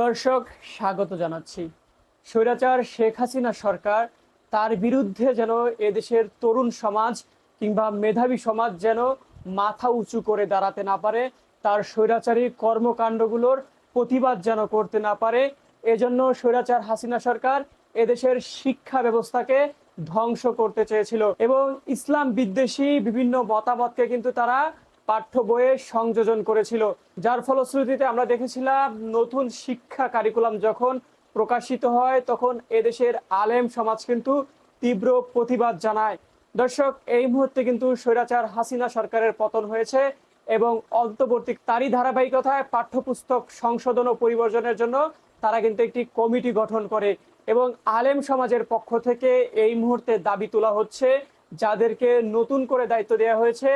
দর্শক, স্বাগত জানাচ্ছি। স্বৈরাচার শেখ হাসিনা সরকার তার বিরুদ্ধে যেন এদেশের তরুণ সমাজ কিংবা মেধাবী সমাজ যেন মাথা উঁচু করে দাঁড়াতে না পারে, তার স্বৈরাচারী কর্মকাণ্ডগুলোর প্রতিবাদ যেন করতে না পারে, এজন্য স্বৈরাচার হাসিনা সরকার এদেশের শিক্ষা ব্যবস্থাকে ধ্বংস করতে চেয়েছিল এবং ইসলাম বিদ্বেষী বিভিন্ন মতামতকে কিন্তু তারা পাঠ্য বইয়ে সংযোজন করেছিল। যার ফলশ্রুতিতে আমরা দেখেছিলাম নতুন শিক্ষা কারিকুলাম যখন প্রকাশিত হয়, তখন এদেশের আলেম সমাজ কিন্তু তীব্র প্রতিবাদ জানায়। দর্শক, এই মুহূর্তে কিন্তু স্বৈরাচার হাসিনা সরকারের পতন হয়েছে এবং অন্তর্বর্তী তারই ধারাবাহিকতায় পাঠ্যপুস্তক সংশোধন ও পরিবর্তনের জন্য তারা কিন্তু একটি কমিটি গঠন করে এবং আলেম সমাজের পক্ষ থেকে এই মুহূর্তে দাবি তোলা হচ্ছে, যাদেরকে নতুন করে দায়িত্ব দেওয়া হয়েছে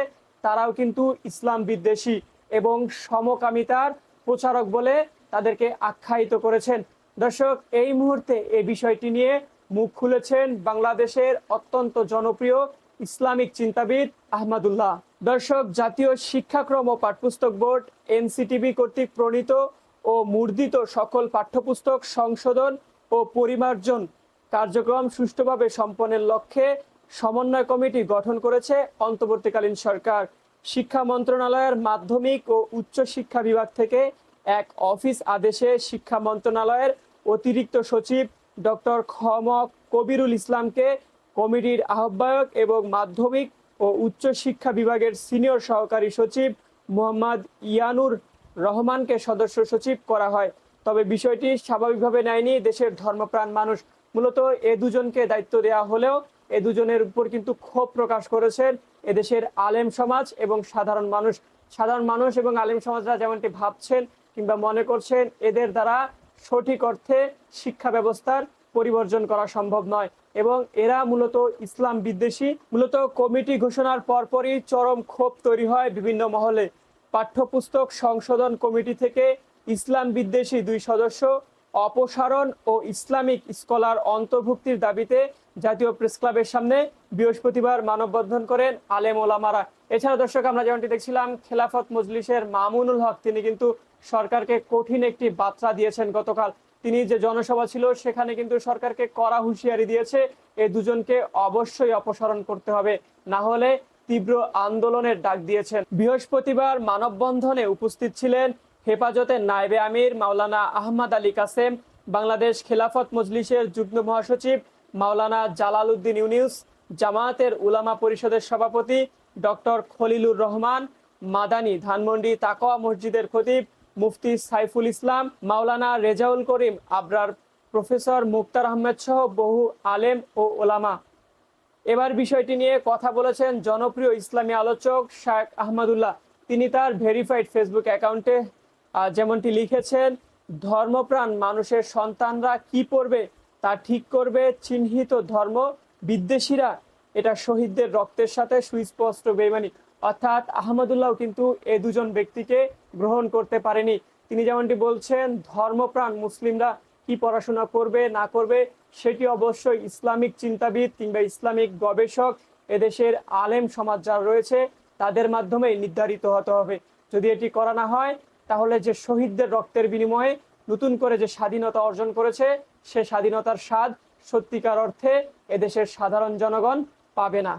তারাও কিন্তু ইসলাম বিদ্বেষী এবং সমকামিতার প্রচারক বলে তাদেরকে আখ্যায়িত করেছেন। দর্শক, এই মুহূর্তে এই বিষয়টি নিয়ে মুখ খুলেছেন বাংলাদেশের অত্যন্ত জনপ্রিয় ইসলামিক চিন্তাবিদ আহমদুল্লাহ। দর্শক, জাতীয় শিক্ষাক্রম ও পাঠ্যপুস্তক বোর্ড এনসিটিভি কর্তৃক প্রণীত ও মুদ্রিত সকল পাঠ্যপুস্তক সংশোধন ও পরিমার্জন কার্যক্রম সুষ্ঠুভাবে সম্পন্নের লক্ষ্যে সমন্বয় কমিটি গঠন করেছে অন্তর্বর্তীকালীন সরকার। শিক্ষা মন্ত্রণালয়ের মাধ্যমিক ও উচ্চ শিক্ষা বিভাগ থেকে এক অফিস আদেশে শিক্ষা মন্ত্রণালয়ের অতিরিক্ত সচিব ডক্টর খম কবিরুল ইসলামকে কমিটির আহ্বায়ক এবং মাধ্যমিক ও উচ্চ শিক্ষা বিভাগের সিনিয়র সহকারী সচিব মোহাম্মদ ইয়ানুর রহমানকে সদস্য সচিব করা হয়। তবে বিষয়টি স্বাভাবিকভাবে নেয়নি দেশের ধর্মপ্রাণ মানুষ। মূলত এ দুজনকে দায়িত্ব দেওয়া হলেও এ দুজনের উপর কিন্তু ক্ষোভ প্রকাশ করেছেন এদেশের আলেম সমাজ এবং সাধারণ মানুষ। সাধারণ মানুষ এবং আলেম সমাজরা যেমনটি ভাবছেন কিংবা মনে করছেন, এদের দ্বারা সঠিক অর্থে শিক্ষা ব্যবস্থার পরিবর্তন করা সম্ভব নয় এবং এরা মূলত ইসলাম বিদ্বেষী। মূলত কমিটি ঘোষণার পরপরই চরম ক্ষোভ তৈরি হয় বিভিন্ন মহলে। পাঠ্যপুস্তক সংশোধন কমিটি থেকে ইসলাম বিদ্বেষী দুই সদস্য অপসারণ ও ইসলামিক স্কলার অন্তর্ভুক্তির দাবিতে জাতীয় প্রেস ক্লাবের সামনে বৃহস্পতিবার মানববন্ধন করেন আলেম ওলামারা। এছাড়া দর্শক, আমরা যেমনটি দেখছিলাম, খেলাফত মজলিসের মামুনুল হক, তিনি কিন্তু সরকারকে কঠিন একটি বার্তা দিয়েছেন গতকাল। তিনি যে জনসভা ছিল, সেখানে কিন্তু সরকারকে কড়া হুঁশিয়ারি দিয়েছে, এ দুজনকে অবশ্যই অপসারণ করতে হবে, না হলে তীব্র আন্দোলনের ডাক দিয়েছেন। বৃহস্পতিবার মানববন্ধনে উপস্থিত ছিলেন হেফাজতের নায়েবে আমির মাওলানা আহমদ আলী কাসেম, বাংলাদেশ খেলাফত মজলিসের যুগ্ম মহাসচিব মাওলানা জালাল উদ্দিন ইউনিউস, জামায়াতের উলামা পরিষদের সভাপতি ডক্টর খলিলুর রহমান, মাদানী ধানমন্ডি তাকোয়া মসজিদের খতিব মুফতি সাইফুল ইসলাম, মাওলানা রেজাউল করিম আবরার, প্রফেসর মুক্তার আহমেদ সহ বহু আলেম ও ওলামা এবার বিষয়টি নিয়ে কথা বলেছেন জনপ্রিয় ইসলামী আলোচক শায়েখ আহমদুল্লাহ। তিনি তার ভেরিফাইড ফেসবুক অ্যাকাউন্টে যেমনটি লিখেছেন, ধর্মপ্রাণ মানুষের সন্তানরা কি পড়বে তা ঠিক করবে চিহ্নিত ধর্ম বিদ্বেষীরা। এটা শহীদদের রক্তের সাথে সুস্পষ্ট বেমানি অর্থাৎ আহমদুল্লাহ কিন্তু এ দুজন ব্যক্তিকে গ্রহণ করতে পারেনি। তিনি যেমনটি বলছেন, ধর্মপ্রাণ মুসলিমরা কি পড়াশোনা করবে, না করবে, সেটি অবশ্যই ইসলামিক চিন্তাবিদ কিংবা ইসলামিক গবেষক এদেশের আলেম সমাজ যারা রয়েছে, তাদের মাধ্যমে নির্ধারিত হতে হবে। যদি এটি করা না হয় তাহলে যে শহীদদের রক্তের বিনিময়ে নতুন করে যে স্বাধীনতা অর্জন করেছে, সে স্বাধীনতার স্বাদ সত্যিকার অর্থে এদেশের সাধারণ জনগণ পাবে না।